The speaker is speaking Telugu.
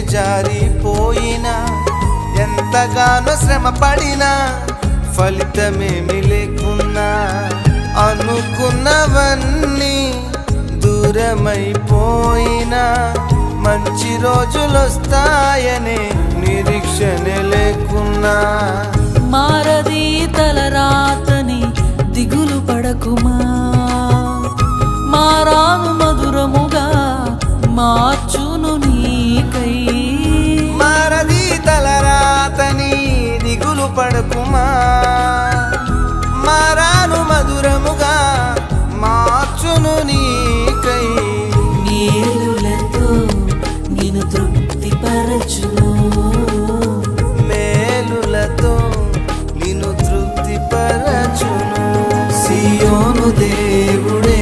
జారిపోయినా ఎంతగానో శ్రమ పడినా ఫలితమేమి లేకున్నా అనుకున్నవన్నీ దూరమైపోయినా మంచి రోజులొస్తాయనే నిరీక్షణ లేకున్నా. మారది తలరాతని దిగులు పడకుమా? మారాను మధురముగా మార్చు పాములు పడకుమా? మారాను మధురముగా మార్చును నీకై. మేలులతో తృప్తి పరచు మేలులతో నేను తృప్తి పరచును సియోను దేవుడే